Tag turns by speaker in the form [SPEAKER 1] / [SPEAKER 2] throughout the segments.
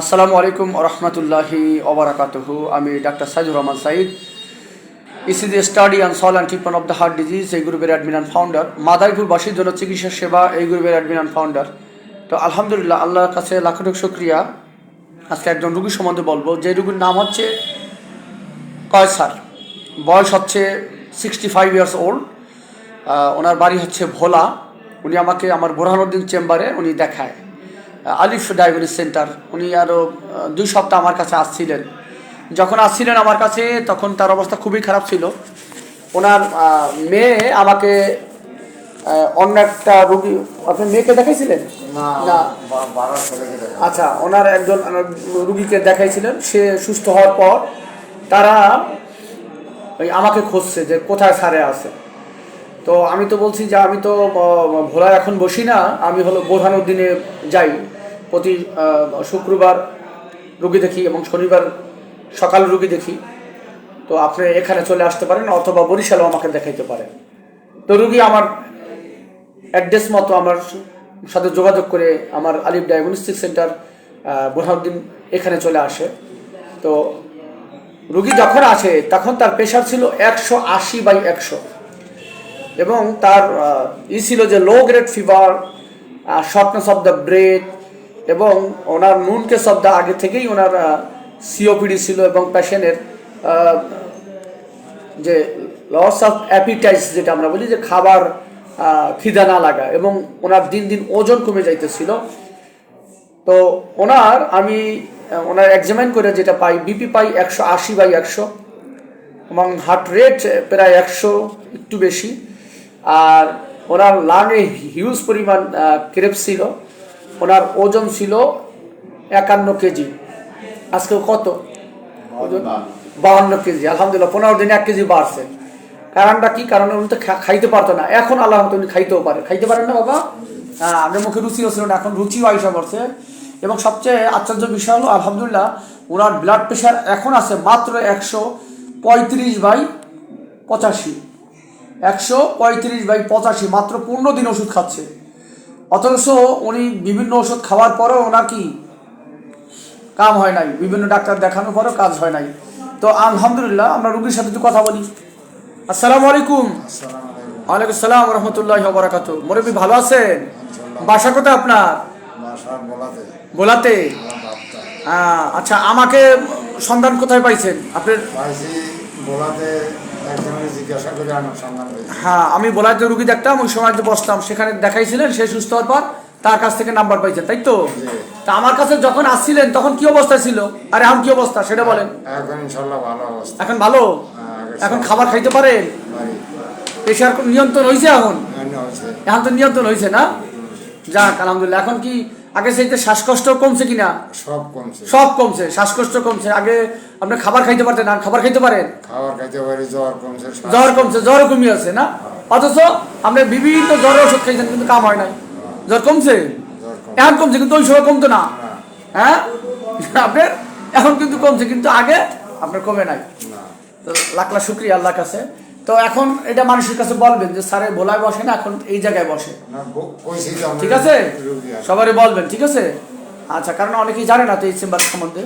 [SPEAKER 1] আসসালামু আলাইকুম রহমতুল্লাহি ওবরাকাতুহু। আমি doctor Saidur Rahman Sayeed. ECG study and soul and treatment of the heart disease এই গ্রুপের অ্যাডমিন অ্যান্ড ফাউন্ডার মাদারীপুরবাসীর জন্য চিকিৎসা সেবা এই গ্রুপের অ্যাডমিন অ্যান্ড ফাউন্ডার তো আলহামদুলিল্লাহ, আল্লাহর কাছে লাখ লাখ শুক্রিয়া। আজকে একজন রুগী সম্বন্ধে বলব। যে রুগীর নাম হচ্ছে কয়সার। বয়স হচ্ছে সিক্সটি ফাইভ ইয়ার্স ওল্ড ওনার বাড়ি হচ্ছে ভোলা। উনি আমাকে আমার বোরহানুদ্দিন চেম্বারে উনি দেখায়। আলিফ ডায়াবেটিস সেন্টার উনি আরও দুই সপ্তাহ আমার কাছে আসছিলেন। যখন আসছিলেন আমার কাছে তখন তার অবস্থা খুবই খারাপ ছিল। ওনার মেয়ে আমাকে অন্য একটা রুগী আপনি মেয়েকে দেখাইছিলেন?
[SPEAKER 2] না
[SPEAKER 1] আচ্ছা ওনার একজন রুগীকে দেখাইছিলেন। সে সুস্থ হওয়ার পর তারা ওই আমাকে খুঁজছে যে কোথায় সারে আছে। তো আমি তো বলছি যে আমি তো ভোলা এখন বসি না আমি হলো বোরহানুদ্দিনে যাই। প্রতি শুক্রবার রুগী দেখি এবং শনিবার সকাল রুগী দেখি। তো আপনি এখানে চলে আসতে পারেন অথবা বরিশালেও আমাকে দেখাইতে পারেন। তো রুগী আমার অ্যাড্রেস মতো আমার সাথে যোগাযোগ করে আমার আলিফ ডায়াগনস্টিক সেন্টার বোরহাউদ্দিন এখানে চলে আসে। তো রুগী যখন আসে, তখন তার প্রেশার ছিল একশো আশি বাই একশো। এবং তার ই ছিল যে low grade fever shortness of the breath এবং ওনার নুনকে অফ আগে থেকেই ওনার সিওপিডি ছিল এবং পেশেন্টের যে লস অফ অ্যাপিটাইস যেটা আমরা বলি, যে খাবার খিদা না লাগা এবং ওনার দিন দিন ওজন কমে যাইতেছিল। তো ওনার, আমি ওনার এক্সামাইন করে যেটা পাই বিপি পাই একশো আশি বাই একশো এবং হার্ট রেট প্রায় একশো একটু বেশি। আর ওনার লাঙে হিউজ পরিমাণ ক্রেপ ছিল। ওনার ওজন ছিল একান্ন কেজি। আজকে কত? ওজন বাহান্ন কেজি। আলহামদুলিল্লাহ পনেরো দিনে এক কেজি বাড়ছে। কারণটা কি? কারণ উনি তো খাইতে পারতো না। এখন আল্লাহ উনি খাইতেও পারে। খাইতে পারেন না বাবা? হ্যাঁ আমাদের মুখে রুচিও ছিল না এখন রুচিও আইসা করছে। এবং সবচেয়ে আশ্চর্য বিষয় হলো আলহামদুলিল্লাহ ওনার ব্লাড প্রেশার এখন আছে মাত্র একশো পঁয়ত্রিশ বাই পঁচাশি। একশো পঁয়ত্রিশ বাই পঁচাশি মাত্র পনেরো দিন ওষুধ খাচ্ছে। অথচ উনি বিভিন্ন ওষুধ খাওয়ার পরেও ওনার কি কাম হয় নাই বিভিন্ন ডাক্তার দেখানোর পরেও কাজ হয় নাই। তো আলহামদুলিল্লাহ আমরা রুগীর সাথে একটু কথা বলি। আসসালামু আলাইকুম। ওয়ালাইকুম সালাম রহমতুল্লাহ বরাকাত মুরব্বী ভালো আছেন? বাসা কোথায় আপনার?
[SPEAKER 2] বলাতে
[SPEAKER 1] আচ্ছা আমাকে সন্ধান কোথায় পাইছেন? আপনার
[SPEAKER 2] বলাতে
[SPEAKER 1] হ্যাঁ আমি বোলাতে রুগী দেখতাম ওই সময় যে বসতাম সেখানে দেখাইছিলেন সে সুস্থ হওয়ার পর তার কাছ থেকে নাম্বার পাইছেন তাই তো? তা আমার কাছে যখন আসছিলেন তখন কি অবস্থা ছিল? আরে এখন কি অবস্থা সেটা বলেন।
[SPEAKER 2] এখন ইনশাল্লাহ ভালো অবস্থা।
[SPEAKER 1] এখন ভালো?
[SPEAKER 2] হ্যাঁ,
[SPEAKER 1] এখন খাবার খাইতে পারেন? প্রেশার নিয়ন্ত্রণ হয়েছে এখন? এখন তো নিয়ন্ত্রণ হয়েছে না? যাক আলহামদুলিল্লাহ এখন কি আগে সেইতে শ্বাসকষ্ট কমছে কিনা?
[SPEAKER 2] সব কমছে।
[SPEAKER 1] সব কমছে শ্বাসকষ্ট কমছে। আগে আপনি খাবার খাইতে পারতেন আর খাবার খাইতে পারেন?
[SPEAKER 2] খাবার খাইতে পারি জ্বর কমছে
[SPEAKER 1] জ্বর কমছে জ্বরও কমে আছে না? অথচ আপনি বিভিন্ন জ্বরের ওষুধ খাইছেন কিন্তু কাম হয় নাই। জ্বর কমছে? এখন কমছে কিন্তু ওই সময় কমতো না। হ্যাঁ? আপনার এখন কিন্তু কমছে কিন্তু আগে আপনার কমে নাই।
[SPEAKER 2] না।
[SPEAKER 1] তো লাখ লাখ শুক্রিয়া আল্লাহর কাছে। তো এখন এটা মানুষের কাছে বলবেন যে স্যারের ভোলায় বসে না এখন এই জায়গায় বসে। ঠিক আছে? সবারই বলবেন ঠিক আছে? আচ্ছা কারণ অনেকেই জানে না তো এই চেম্বার সম্বন্ধে।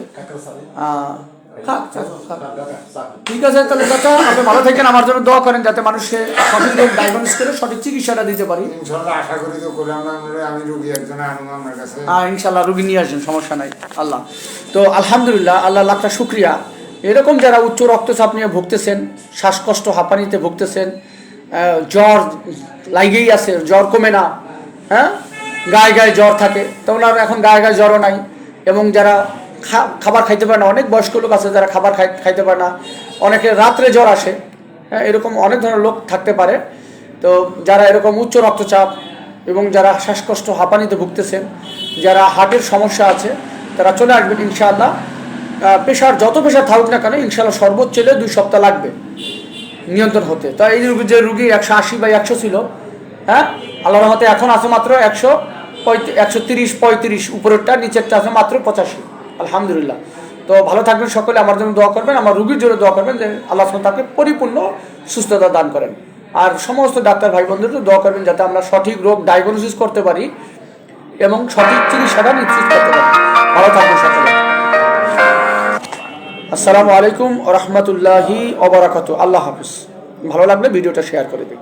[SPEAKER 1] ঠিক আছে তাহলে চাচা আপনি ভালো থাকেন আমার জন্য দোয়া করেন যাতে মানুষকে সঠিক রোগ ডায়াগনোস করে সঠিক চিকিৎসাটা দিতে পারি।
[SPEAKER 2] ইনশাল্লাহ আশা করি তো আমি রুগী একজন আমার কাছে।
[SPEAKER 1] হ্যাঁ ইনশাল্লাহ রুগী নিয়ে আসবেন সমস্যা নাই আল্লাহ। তো আলহামদুলিল্লাহ আল্লাহ লাখটা শুক্রিয়া। এরকম যারা উচ্চ রক্তচাপ নিয়ে ভুগতেছেন, শ্বাসকষ্ট, হাঁপানিতে ভুগতেছেন জ্বর লাগেই আছে, জ্বর কমে না হ্যাঁ? গায়ে গায়ে জ্বর থাকে তো ওনার এখন গায়ে গায়ে জ্বরও নাই। এবং যারা খাবার খাইতে পারে না, অনেক বয়স্ক লোক আছে যারা খাবার খাই খাইতে পারে না, অনেকে রাত্রে জ্বর আসে হ্যাঁ এরকম অনেক ধরনের লোক থাকতে পারে। তো যারা এরকম উচ্চ রক্তচাপ এবং যারা শ্বাসকষ্ট, হাঁপানিতে ভুগতেছেন, যারা হার্টের সমস্যা আছে, তারা চলে আসবেন ইনশাআল্লাহ। প্রেশার যত প্রেশার থাকুক না কেন, ইনশাল্লাহ সর্বোচ্চ হলে দুই সপ্তাহ লাগবে নিয়ন্ত্রণ হতে। তো এই যে রুগী একশো আশি বাই একশো ছিল হ্যাঁ আল্লাহ রহমতে এখন আছে মাত্র একশো একশো তিরিশ পঁয়ত্রিশ, উপরেরটা, নিচেরটা আছে মাত্র পঁচাশি। আলহামদুলিল্লাহ। তো ভালো থাকবেন সকলে, আমার জন্য দোয়া করবেন, আমার রুগীর জন্য দোয়া করবেন যে আল্লাহ তাকে পরিপূর্ণ সুস্থতা দান করেন। আর সমস্ত ডাক্তার ভাই বন্ধুদের দোয়া করবেন যাতে আমরা সঠিক রোগ ডায়াগনোসিস করতে পারি এবং সঠিক চিকিৎসাটা নিশ্চিত করতে পারি। ভালো থাকবেন সকলে। আসসালামু আলাইকুম রহমতুল্লাহি অবরাকাত আল্লাহ হাফিজ। ভালো লাগলে ভিডিওটা শেয়ার করে দিন।